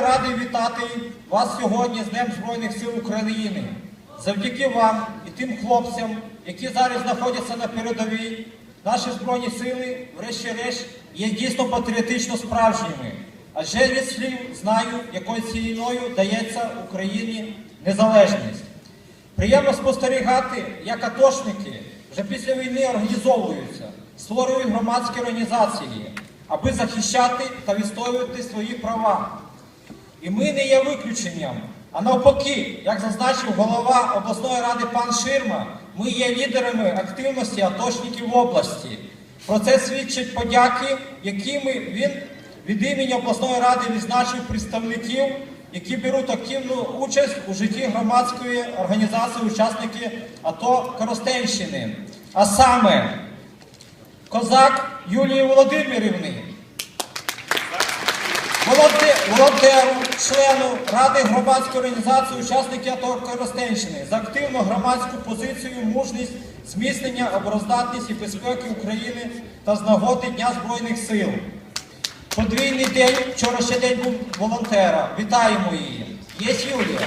Радий вітати вас сьогодні з Днем Збройних сил України. Завдяки вам і тим хлопцям, які зараз знаходяться на передовій, наші збройні сили, врешті-решт, є дійсно патріотично справжніми. Адже від слів знаю, якою ціною дається Україні незалежність. Приємно спостерігати, як атошники вже після війни організовуються, створюють громадські організації, аби захищати та відстоювати свої права. І ми не є виключенням. А навпаки, як зазначив голова обласної ради пан Ширма, ми є лідерами активності атошників в області. Про це свідчать подяки, якими він від імені обласної ради відзначив представників, які беруть активну участь у житті громадської організації учасники АТО Коростенщини. А саме Козак Юлії Володимирівни, волонтеру, члену Ради громадської організації учасники АТО Коростенщини за активну громадську позицію, мужність, зміцнення, обороздатність і безпеки України та з нагоди Дня Збройних сил. Подвійний день, вчора ще день був волонтера. Вітаємо її. Є Юлія.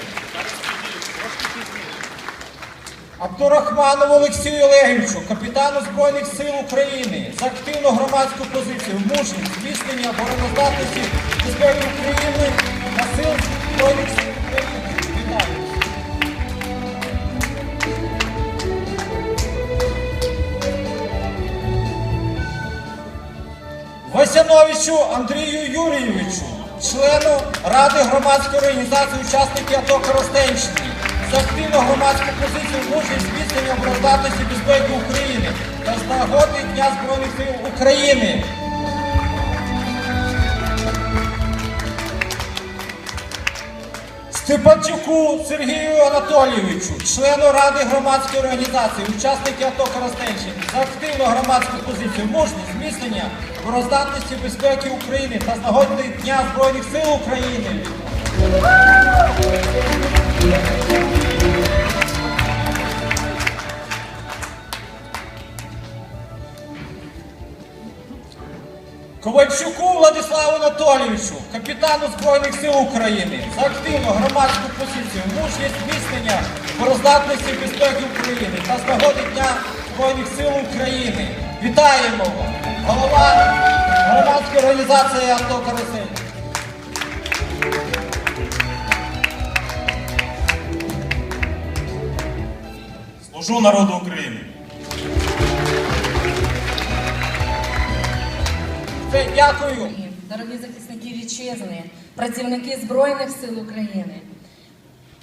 Абдурахманову Олексію Олегівичу, капітану Збройних сил України, за активну громадську позицію, мужність, зміцнення обороноздатності безпеки України Збройних України. Вітаю. Васяновичу Андрію Юрійовичу, члену Ради громадської організації учасники АТО Коростенщини, за активну громадську позицію мужність зміцнення обороздатності безпеки України та з нагоди Дня Збройних сил України. Степанчуку Сергію Анатолійовичу, члену Ради громадської організації, учасники АТО Коростенщини, за активну громадську позицію, мужність, зміцнення роздатності безпеки України та з нагоди Дня Збройних сил України. Ковальчуку Владиславу Анатолійовичу, капітану Збройних сил України, за активну громадську позицію, мужність зміцнення обороздатності безпеки України та з нагоди Дня Збройних сил України. Вітаємо! Голова громадської організації АТО Карасин. Служу народу України. Дякую. Дорогі захисники вітчизни, працівники Збройних сил України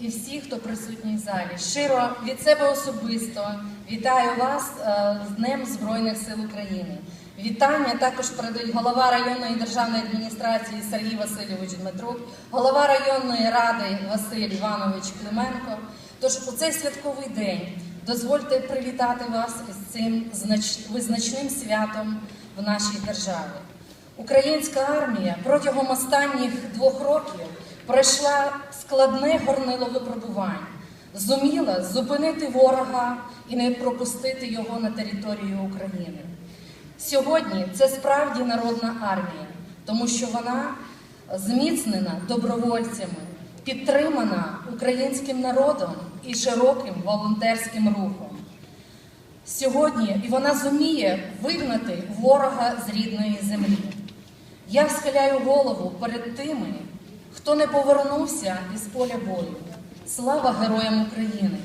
і всі, хто присутній в залі. Щиро від себе особисто вітаю вас е, з Днем Збройних сил України. Вітання також передають голова районної державної адміністрації Сергій Васильович Дмитрук, голова районної ради Василь Іванович Клименко. Тож у цей святковий день дозвольте привітати вас з цим визначним святом в нашій державі. Українська армія протягом останніх двох років пройшла складне горнило випробувань, зуміла зупинити ворога і не пропустити його на територію України. Сьогодні це справді народна армія, тому що вона зміцнена добровольцями, підтримана українським народом і широким волонтерським рухом. Сьогодні і вона зуміє вигнати ворога з рідної землі. Я схиляю голову перед тими, хто не повернувся із поля бою. Слава героям України!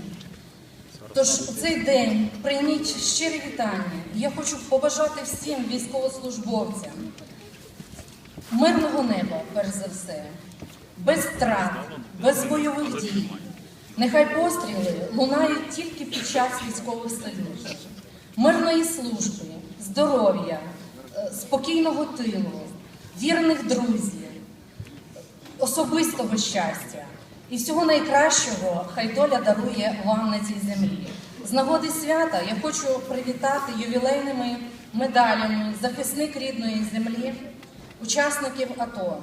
Тож у цей день прийміть щирі вітання. Я хочу побажати всім військовослужбовцям мирного неба, перш за все, без втрат, без бойових дій. Нехай постріли лунають тільки під час військових союзів, мирної служби, здоров'я, е, спокійного тилу, вірних друзів, особистого щастя і всього найкращого хай доля дарує вам на цій землі. З нагоди свята я хочу привітати ювілейними медалями захисник рідної землі, учасників АТО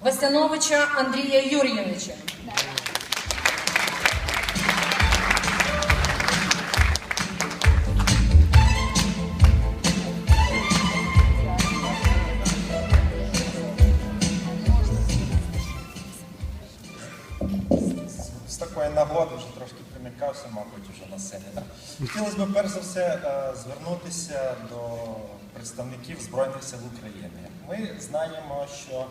Васяновича Андрія Юрійовича. Такої нагоди, вже трошки примікався, мабуть, вже на сцені. Хотілося б перш за все е, звернутися до представників Збройних сил України. Ми знаємо, що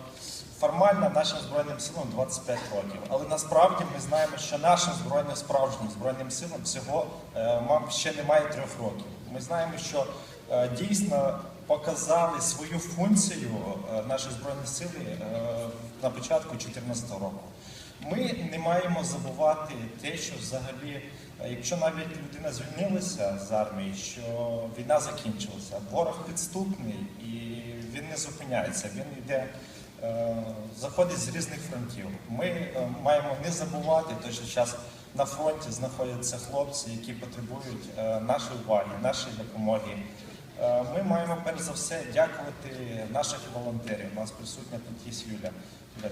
формально нашим Збройним силам 25 років, але насправді ми знаємо, що нашим збройним справжнім збройним силам всього е, ще немає трьох років. Ми знаємо, що е, дійсно показали свою функцію наші збройні сили на початку 2014 року. Ми не маємо забувати те, що взагалі, е, якщо навіть людина звільнилася з армії, що війна закінчилася, ворог підступний і він не зупиняється, він йде, е, заходить з різних фронтів. Ми е, маємо не забувати те, що зараз на фронті знаходяться хлопці, які потребують нашої уваги, нашої допомоги. Е, Ми маємо перш за все дякувати наших волонтерів. У нас присутня тут є Юля.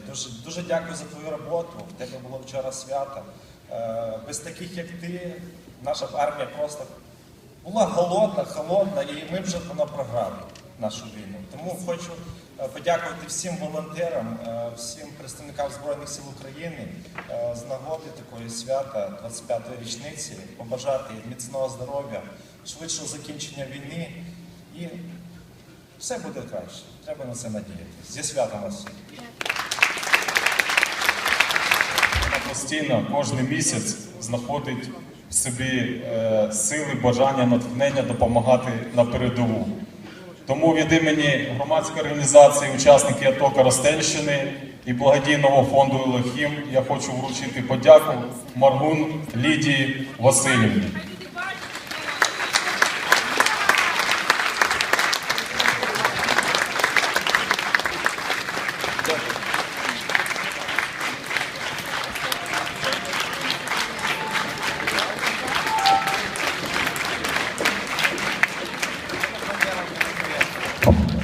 Дуже, дуже дякую за твою роботу. В тебе було вчора свято. Е, Без таких, як ти, наша армія просто була голодна, холодна, і ми вже давно програли нашу війну. Тому хочу е, подякувати всім волонтерам, всім представникам Збройних сил України з нагоди такої свята 25-ї річниці, побажати міцного здоров'я, швидшого закінчення війни і все буде краще. Треба на це надіятися. Зі святом вас. Вона постійно кожен місяць знаходить в собі е, сили, бажання, натхнення допомагати на передову. Тому від імені громадської організації учасники АТО Коростенщини і благодійного фонду Елохім я хочу вручити подяку Маргун Лідії Васильівні. Komm.